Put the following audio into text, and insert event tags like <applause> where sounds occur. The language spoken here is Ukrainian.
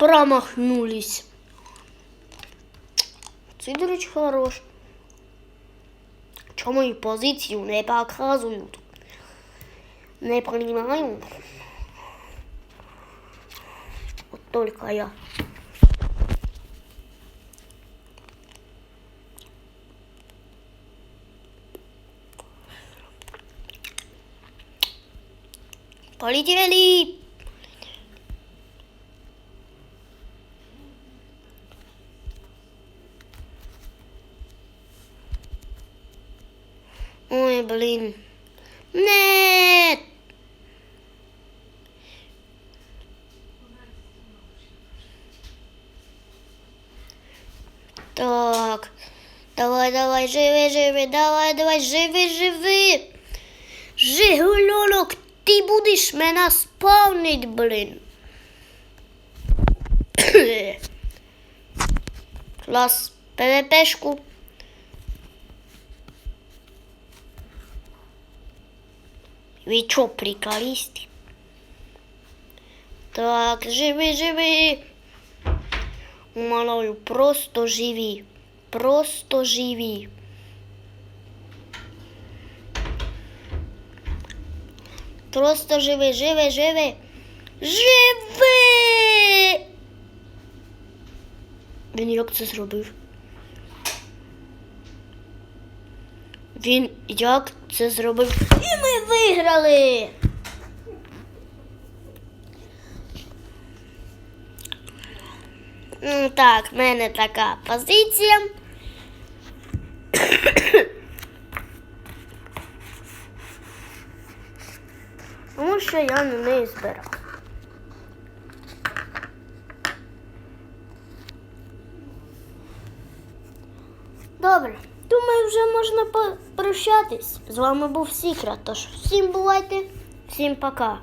промахнулись. Це, до речі, хорош. Чому і позицію не показують? Не понимаю. Вот только я. Полетели! Ой, блин. Нет! Так. Давай, давай, живи, живи, давай, давай, живи, живи. Жигульонок, ти будеш мене спавнить, блин. <coughs> Клас, ПВПшку. Ви чо, приколісти? Так, живи, живи. Умоляю, просто живи. Просто живи. Просто живи, живи, живи. Живи! Він як це зробив? Він як це зробив? І ми виграли! Ну так, в мене така позиція. Тому що я на неї збирав. Добре, думаю, вже можна попрощатись. З вами був Сікра, тож всім бувайте, всім пока.